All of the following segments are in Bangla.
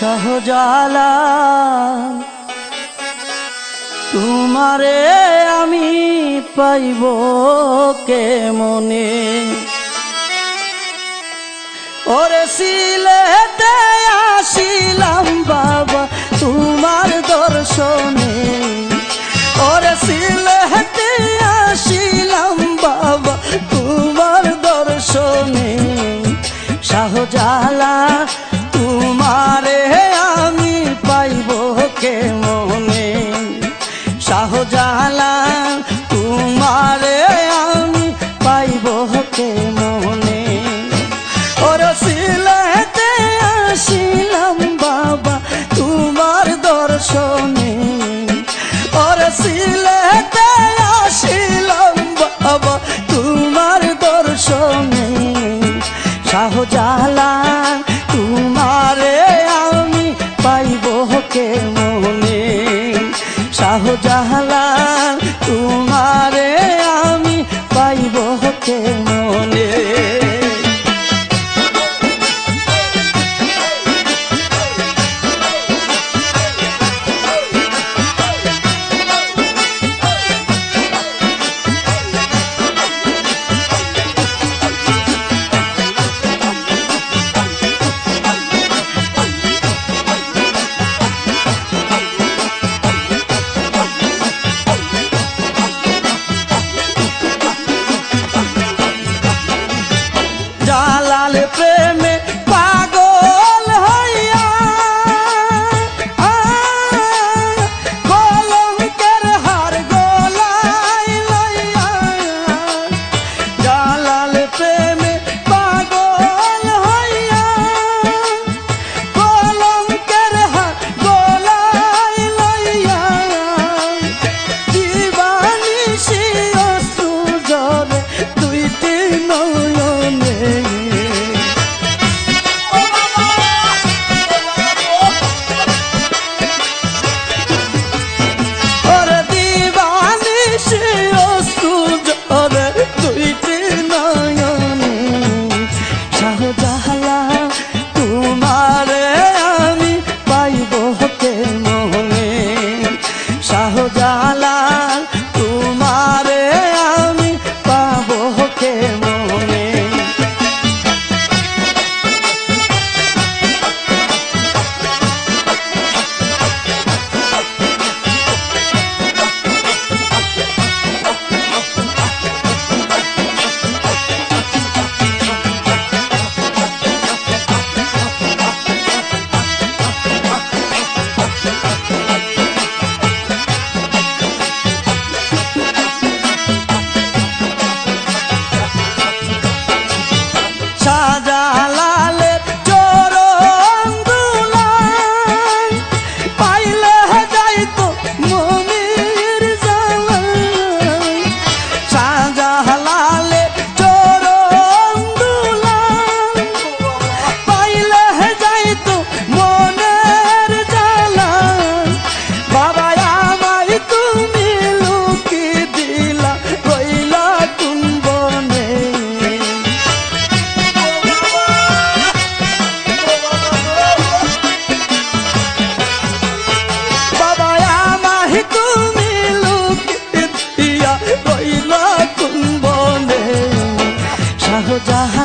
সহজালা তোমারে আমি পাইব কে মনে ওরে সিলেতে আসিলাম বাবা তোমার দর্শনে। ওরে সিলেতে আসিলাম বাবা তোমার দর্শনে। শাহজালা তোমারে শাহজালা তোমারে আমি পাইব কে মনে শাহজালা তোমারে আমি পাইব কে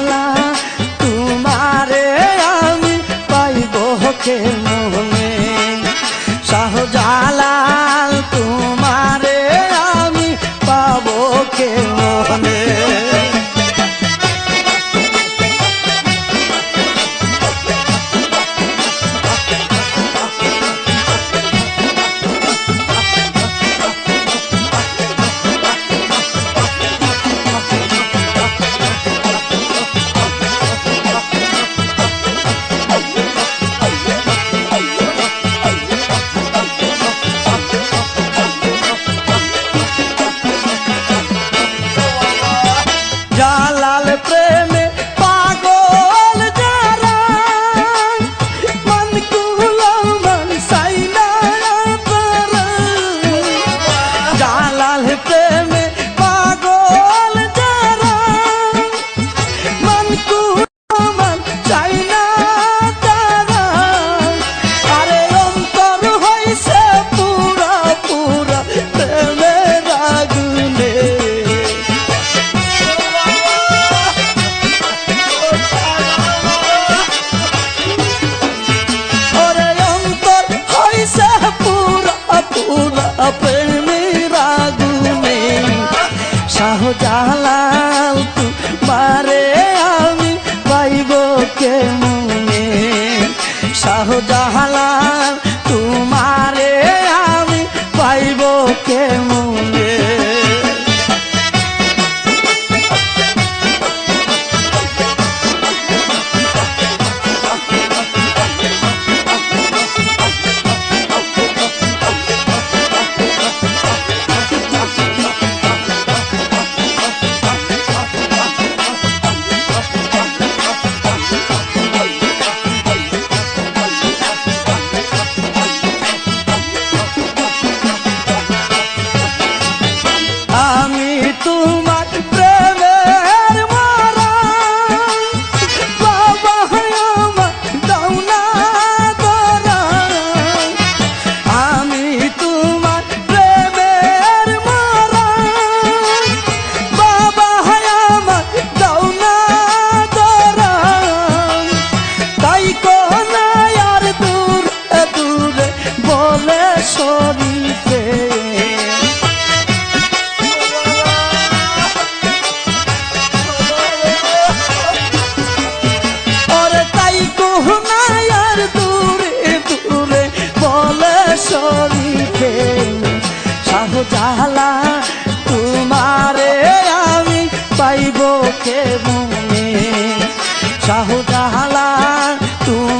খেলা তোমারে আমি পাইব খেলা জালা তোমারে আমি পাইব কে মনে? শাহু জালা তুমি